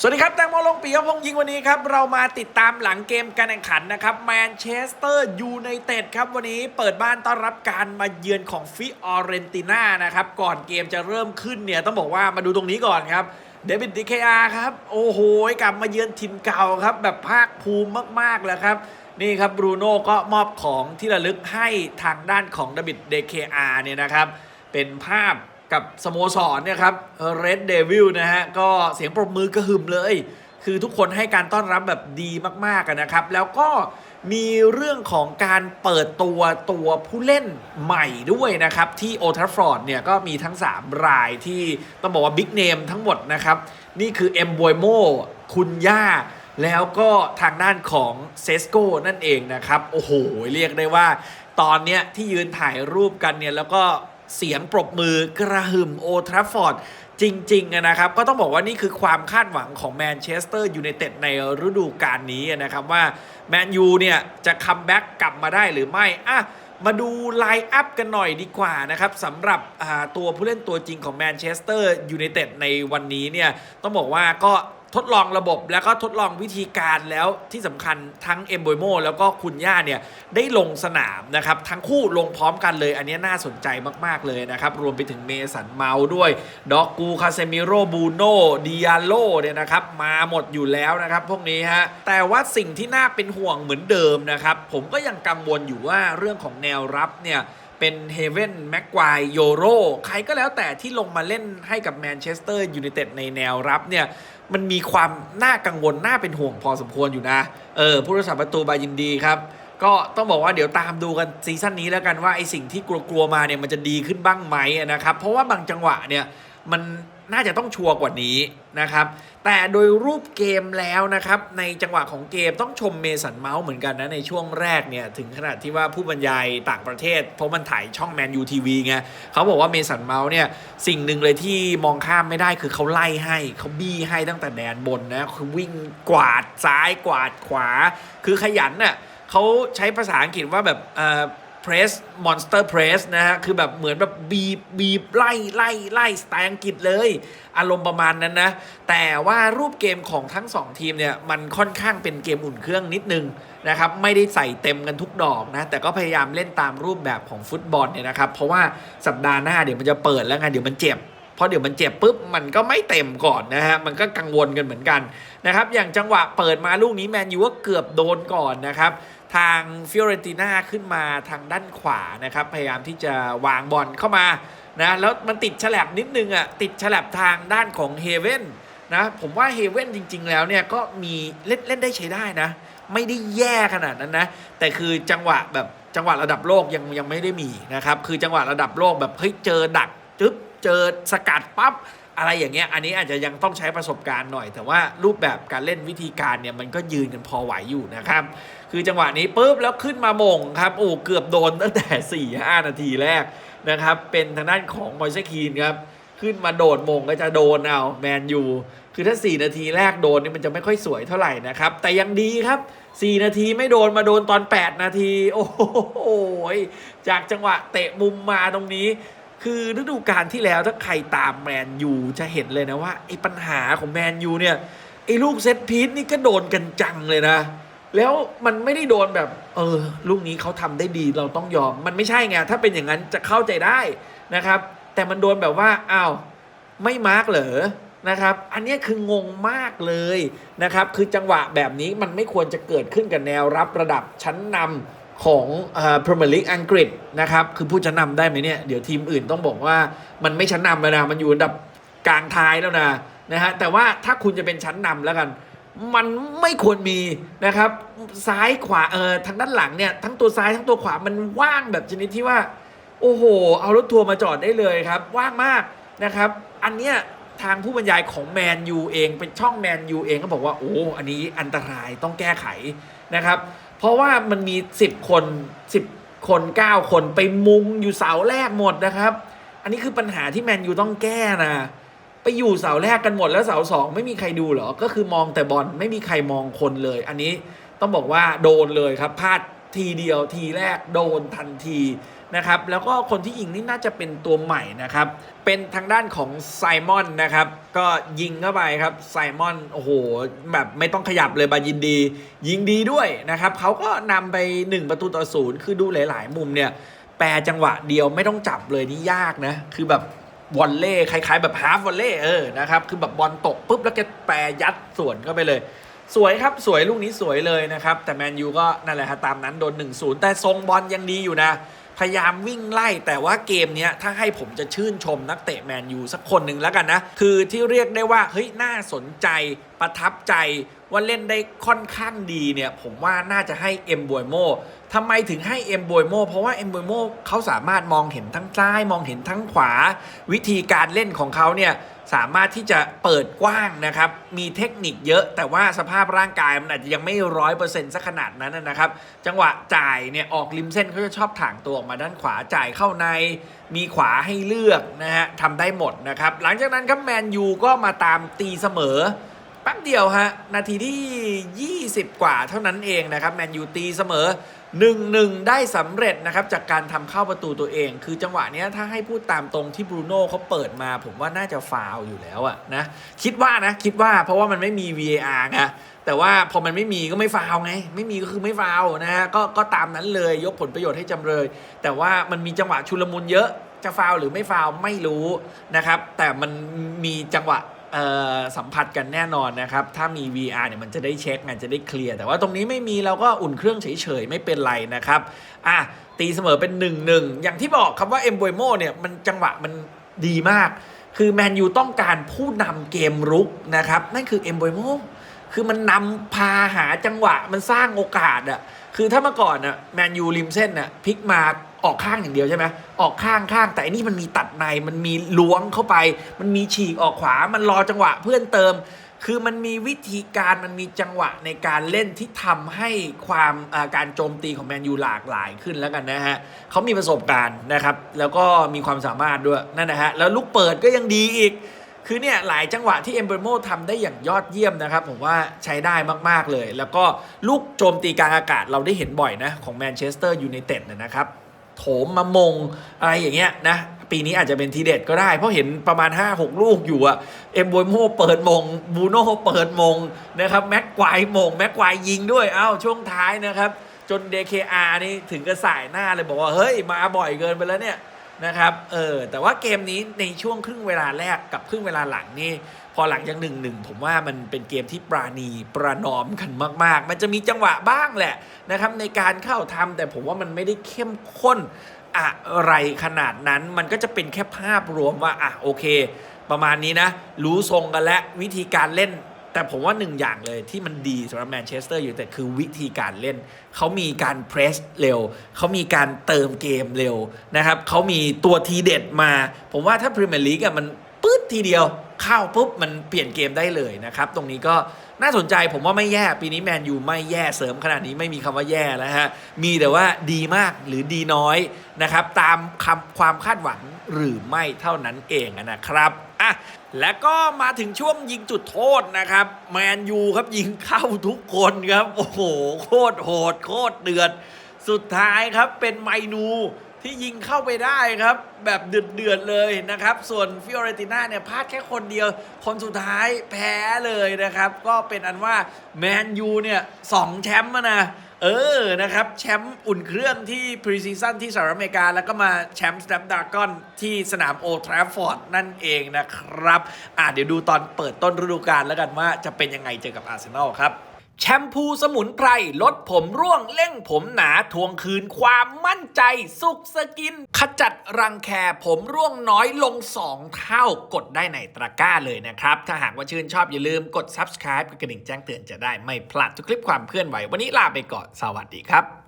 สวัสดีครับแตงโมลงปียพงยิงวันนี้ครับ เรามาติดตามหลังเกมการแข่งขันนะครับแมนเชสเตอร์ยูไนเต็ดครับ วันนี้เปิดบ้านต้อนรับการมาเยือนของฟิออเรนติน่านะครับ ก่อนเกมจะเริ่มขึ้นเนี่ย ต้องบอกว่ามาดูตรงนี้ก่อนครับเดวิดดิเคอาครับ โอ้โห กลับมาเยือนทีมเก่าครับ แบบภาคภูมิมากๆเลยครับ นี่ครับบรูโน่ก็มอบของที่ระลึกให้ทางด้านของเดวิดเดเคอาเนี่ยนะครับเป็นภาพ กับสโมสรเนี่ยครับเรดเดวิลนะฮะ ก็เสียงปรบมือกระหึ่มเลย คือทุกคนให้การต้อนรับแบบดีมากๆนะครับ แล้วก็มีเรื่องของการเปิดตัวตัวผู้เล่นใหม่ด้วยนะครับ ที่โอทัฟฟอร์ดเนี่ยก็มีทั้ง 3 รายที่ต้องบอกว่าบิ๊กเนมทั้งหมดนะครับ นี่คือเอ็มบวยโมคุณย่า แล้วก็ทางด้านของเซสโกนั่นเองนะครับ โอ้โห เรียกได้ว่าตอนเนี้ยที่ยืนถ่ายรูปกันเนี่ยแล้วก็ เสียงปรบมือกระหึ่มโอทราฟอร์ดจริงๆนะครับ ก็ต้องบอกว่านี่คือความคาดหวังของแมนเชสเตอร์ยูไนเต็ดในฤดูกาลนี้นะครับ ว่าแมนยูเนี่ยจะคัมแบ็กกลับมาได้หรือไม่อะมาดูไลน์อัพกันหน่อยดีกว่านะครับสำหรับตัวผู้เล่นตัวจริงของแมนเชสเตอร์ยูไนเต็ดในวันนี้เนี่ยต้องบอกว่าก็ ทดลองระบบแล้วก็ทดลองวิธีการแล้วที่สำคัญทั้งเอมโบโมแล้วก็คุณย่าเนี่ยได้ลงสนามนะครับ ทั้งคู่ลงพร้อมกันเลย อันนี้น่าสนใจมากๆเลยนะครับ รวมไปถึงเมสันเมาด้วยดอกกูคาเซมิโรบูโนดิอาโลเนี่ยนะครับ มาหมดอยู่แล้วนะครับ พวกนี้ฮะแต่ว่าสิ่งที่น่าเป็นห่วงเหมือนเดิมนะครับ ผมก็ยังกังวลอยู่ว่าเรื่องของแนวรับเนี่ย เป็นเฮเว่นแม็กควายโยโรใครก็แล้วแต่ที่ลงมาเล่นให้กับแมนเชสเตอร์ยูไนเต็ดในแนวรับเนี่ย มันมีความน่ากังวลน่าเป็นห่วงพอสมควรอยู่นะ เออ ผู้รักษาประตูบายินดีครับ ก็ต้องบอกว่าเดี๋ยวตามดูกันซีซั่นนี้แล้วกันว่าไอสิ่งที่กลัวๆมาเนี่ยมันจะดีขึ้นบ้างไหมนะครับ เพราะว่าบางจังหวะเนี่ยมัน น่าจะต้องชัวร์กว่านี้นะครับ แต่โดยรูปเกมแล้วนะครับ ในจังหวะของเกมต้องชมเมสันเมาส์เหมือนกันนะ ในช่วงแรกเนี่ย ถึงขนาดที่ว่าผู้บรรยายต่างประเทศ เพราะมันถ่ายช่องแมนยูทีวีไงเขาบอกว่าเมสันเมาส์เนี่ย สิ่งหนึ่งเลยที่มองข้ามไม่ได้คือเขาไล่ให้เขาบี้ให้ตั้งแต่แดนบนนะคือวิ่งกวาดซ้ายกวาดขวา คือขยันน่ะเขาใช้ภาษาอังกฤษว่าแบบเอ่อ press monster press นะฮะ คือแบบเหมือนแบบบีบบีบไล่ไล่ไล่สไตล์อังกฤษเลย อารมณ์ประมาณนั้นนะ แต่ว่ารูปเกมของทั้ง 2 ทีมเนี่ย มันค่อนข้างเป็นเกมอุ่นเครื่องนิดนึงนะครับ ไม่ได้ใส่เต็มกันทุกดอกนะ แต่ก็พยายามเล่นตามรูปแบบของฟุตบอลเนี่ยนะครับ เพราะว่าสัปดาห์หน้าเดี๋ยวมันจะเปิดแล้วไงเดี๋ยวมันเจ็บเพราะเดี๋ยวมันเจ็บปุ๊บมันก็ไม่เต็มก่อนนะฮะ มันก็กังวลกันเหมือนกันนะครับ อย่างจังหวะเปิดมาลูกนี้แมนยูก็เกือบโดนก่อนนะครับ ทางฟิโอเรนติน่าขึ้นมาทางด้านขวานะครับ พยายามที่จะวางบอลเข้ามานะแล้วมันติดฉลับนิดนึงอะติดฉลับทางด้านของเฮเว่นนะผมว่าเฮเว่นจริง ๆ แล้วเนี่ยก็มีเล่นเล่นได้ใช้ได้นะ ไม่ได้แย่ขนาดนั้นนะ แต่คือจังหวะแบบจังหวะระดับโลกยังยังไม่ได้มีนะครับ คือจังหวะระดับโลกแบบเฮ้ยเจอดักจึ๊บเจอสกัดปั๊บ อะไรอย่างเงี้ยอันนี้อาจจะยังต้องใช้ประสบการณ์หน่อย แต่ว่ารูปแบบการเล่นวิธีการเนี่ยมันก็ยืนกันพอไหวอยู่นะครับ คือจังหวะนี้ปุ๊บแล้วขึ้นมามงครับโอ้เกือบโดนตั้งแต่4 5นาทีแรกนะครับ เป็นทางด้านของมอยเซคีนครับขึ้นมาโดดมงก็จะโดนเอาแมนยูคือถ้า 4 นาทีแรกโดนนี่มันจะไม่ค่อยสวยเท่าไหร่นะครับ แต่ยังดีครับ 4 นาทีไม่โดนมาโดนตอน 8 นาที โอ้โหจากจังหวะเตะมุมมาตรงนี้ คือฤดูกาลที่แล้วถ้าใครตามแมนยูจะเห็นเลยนะว่าไอ้ปัญหาของแมนยูเนี่ยไอ้ลูกเซตพีทนี่ก็โดนกันจังเลยนะ แล้วมันไม่ได้โดนแบบ เออ ลูกนี้เขาทำได้ดีเราต้องยอม มันไม่ใช่ไงถ้าเป็นอย่างนั้นจะเข้าใจได้นะครับ แต่มันโดนแบบว่าอ้าวไม่มาร์กเหรอนะครับ อันนี้คืองงมากเลยนะครับ คือจังหวะแบบนี้มันไม่ควรจะเกิดขึ้นกับแนวรับระดับชั้นนำ ของพรีเมียร์ลีกอังกฤษนะครับ คือผู้ชั้นำได้ไหมเนี่ย เดี๋ยวทีมอื่นต้องบอกว่ามันไม่ชั้นนำแล้วนะ มันอยู่อันดับกลางท้ายแล้วนะนะฮะ แต่ว่าถ้าคุณจะเป็นชั้นนำแล้วกัน มันไม่ควรมีนะครับ ซ้ายขวาเออทางด้านหลังเนี่ยทั้งตัวซ้ายทั้งตัวขวามันว่างแบบชนิดที่ว่า โอ้โห เอารถทัวร์มาจอดได้เลยครับ ว่างมากนะครับ อันเนี้ยทางผู้บรรยายของแมนยูเองเป็นช่องแมนยูเองก็บอกว่าโอ้อันนี้อันตรายต้องแก้ไขนะครับ เพราะว่ามันมี 10 คน10 คน 9 คนไปมุงอยู่เสาแรกหมดนะครับ อันนี้คือปัญหาที่แมนยูต้องแก้นะ ไปอยู่เสาแรกกันหมดแล้วเสาสองไม่มีใครดูเหรอ ก็คือมองแต่บอลไม่มีใครมองคนเลย อันนี้ต้องบอกว่าโดนเลยครับพลาดทีเดียวทีแรกโดนทันที นะครับแล้วก็คนที่ยิงนี่น่าจะเป็นตัวใหม่นะครับ เป็นทางด้านของไซมอนนะครับ ก็ยิงเข้าไปครับไซมอนโอ้โหแบบไม่ต้องขยับเลยบายินดี ยิงดีด้วยนะครับเขาก็นำไป 1 ประตูต่อศูนย์คือดูหลาย ๆ มุมเนี่ย แปรจังหวะเดียวไม่ต้องจับเลยนี่ยากนะ คือแบบวอลเล่คล้าย ๆ แบบฮาร์ฟวอลเล่เออนะครับคือแบบบอลตกปุ๊บแล้วแกแปรยัดสวนเข้าไปเลยสวยครับ สวยลูกนี้สวยเลยนะครับ แต่แมนยูก็นั่นแหละครับตามนั้นโดน 1-0 แต่ทรงบอลยังดีอยู่นะ พยายามวิ่งไล่ แต่ว่าเกมนี้ถ้าให้ผมจะชื่นชมนักเตะแมนยูสักคนหนึ่งแล้วกันนะ คือที่เรียกได้ว่าเฮ้ยน่าสนใจประทับใจว่าเล่นได้ค่อนข้างดีเนี่ยผมว่าน่าจะให้เอ็มบวยโมทำไมถึงให้เอ็มบวยโมเพราะว่าเอ็มบวยโมเขาสามารถมองเห็นทั้งซ้าย มองเห็นทั้งขวา วิธีการเล่นของเขาเนี่ยสามารถที่จะเปิดกว้างนะครับ มีเทคนิคเยอะ แต่ว่าสภาพร่างกายมันอาจจะยังไม่ร้อยเปอร์เซ็นต์สักขนาดนั้นนะครับ จังหวะจ่ายเนี่ยออกริมเส้นเขาจะชอบถ่างตัวออกมาด้านขวาจ่ายเข้าใน มีขวาให้เลือกนะฮะทำได้หมดนะครับ หลังจากนั้นครับแมนยูก็มาตามตีเสมอ แป๊บเดียวฮะ นาทีที่ 20 กว่าเท่านั้นเองนะครับแมนยูตีเสมอ 1-1 ได้สำเร็จนะครับ จากการทำเข้าประตูตัวเอง คือจังหวะเนี้ยถ้าให้พูดตามตรงที่บรูโน่เขาเปิดมา ผมว่าน่าจะฟาวอยู่แล้วอะนะ คิดว่านะ คิดว่าเพราะว่ามันไม่มี VAR ไงแต่ว่าพอมันไม่มีก็ไม่ฟาวไง ไม่มีก็คือไม่ฟาวนะฮะก็ก็ตามนั้นเลยยกผลประโยชน์ให้จำเลย แต่ว่ามันมีจังหวะชุลมุนเยอะจะฟาวหรือไม่ฟาวไม่รู้นะครับ แต่มันมีจังหวะ สัมผัสกันแน่นอนนะครับ ถ้ามี VR เนี่ยมันจะได้เช็คงานจะได้เคลียร์ แต่ว่าตรงนี้ไม่มีเราก็อุ่นเครื่องเฉยๆ ไม่เป็นไรนะครับอะตีเสมอเป็น 1-1 อย่างที่บอกครับว่าเอ็มบวยโมเนี่ยมันจังหวะมันดีมาก คือแมนยูต้องการผู้นำเกมรุกนะครับ นั่นคือเอ็มบวยโมคือมันนำพาหาจังหวะมันสร้างโอกาสอะคือถ้าเมื่อก่อนอะแมนยูริมเส้นอะพลิกมา ออกข้างอย่างเดียวใช่ไหมออกข้างข้างแต่อันนี้มันมีตัดในมันมีล้วงเข้าไป มันมีฉีกออกขวามันรอจังหวะเพื่อนเติม คือมันมีวิธีการมันมีจังหวะในการเล่นที่ทำให้ความาการโจมตีของแมนยูหลากหลายขึ้นแล้วกันนะฮะเขามีประสบการณ์นะครับ แล้วก็มีความสามารถด้วยนั่นนะฮะแล้วลูกเปิดก็ยังดีอีกคือเนี่ยหลายจังหวะที่เอมเบรโมทำได้อย่างยอดเยี่ยมนะครับ ผมว่าใช้ได้มาก ๆ เลย แล้วก็ลูกโจมตีกลางอากาศเราได้เห็นบ่อยนะ ของแมนเชสเตอร์ยูไนเต็ดนะครับ โถมมามงอะไรอย่างเงี้ยนะปีนี้อาจจะเป็นทีเด็ดก็ได้ เพราะเห็นประมาณ 5-6 ลูกอยู่อะเอ็มบวยโมเปิดมงบูโน่เปิดมงนะครับแม็กควายมงแม็กควายยิงด้วยเอ้าช่วงท้ายนะครับ จน DKR นี่ถึงกระสายหน้าเลยบอกว่า เฮ้ย มาบ่อยเกินไปแล้วเนี่ย นะครับ เออ แต่ว่าเกมนี้ในช่วงครึ่งเวลาแรกกับครึ่งเวลาหลังนี่ พอหลังจากหนึ่งหนึ่งผมว่ามันเป็นเกมที่ปราณีประนอมกันมาก ๆ มันจะมีจังหวะบ้างแหละนะครับในการเข้าทำแต่ผมว่ามันไม่ได้เข้มข้นอะไรขนาดนั้น มันก็จะเป็นแค่ภาพรวมว่า อะ โอเค ประมาณนี้นะ รู้ทรงกันและวิธีการเล่น แต่ผมว่าหนึ่งอย่างเลยที่มันดีสำหรับแมนเชสเตอร์อยู่แต่คือวิธีการเล่น เขามีการเพรสเร็ว เขามีการเติมเกมเร็วนะครับเขามีตัวทีเด็ดมา ผมว่าถ้าพรีเมียร์ลีกอะมันปื๊ดทีเดียวเข้าปุ๊บมันเปลี่ยนเกมได้เลยนะครับ ตรงนี้ก็ น่าสนใจผมว่าไม่แย่ปีนี้แมนยูไม่แย่เสริมขนาดนี้ไม่มีคำว่าแย่แล้วฮะ มีแต่ว่าดีมากหรือดีน้อยนะครับ ตามคำความคาดหวังหรือไม่เท่านั้นเองนะครับอะแล้วก็มาถึงช่วงยิงจุดโทษนะครับ แมนยูครับยิงเข้าทุกคนครับ โอ้โห โคตรโหด โคตรเดือด สุดท้ายครับเป็นไมนู ที่ยิงเข้าไปได้ครับ แบบเดือดๆเลยนะครับ ส่วนฟิโอเรติน่าเนี่ยพลาดแค่คนเดียว คนสุดท้ายแพ้เลยนะครับ ก็เป็นอันว่าแมนยูเนี่ยสองแชมป์นะเออ นะครับ แชมป์อุ่นเครื่องที่พรีซีซั่นที่สหรัฐอเมริกา แล้วก็มาแชมป์สแตมป์ดากอนที่สนามโอทราฟฟอร์ดนั่นเองนะครับ อะเดี๋ยวดูตอนเปิดต้นฤดูกาลแล้วกันว่าจะเป็นยังไงเจอกับอาร์เซนอลครับ แชมพูสมุนไพรลดผมร่วงเร่งผมหนาทวงคืนความมั่นใจ สุขสกิน ขจัดรังแคผมร่วงน้อยลง 2 เท่ากดได้ในตะกร้าเลยนะครับ ถ้าหากว่าชื่นชอบอย่าลืมกด subscribe กดกระดิ่งแจ้งเตือนจะได้ไม่พลาดทุกคลิปความเคลื่อนไหว วันนี้ลาไปก่อน สวัสดีครับ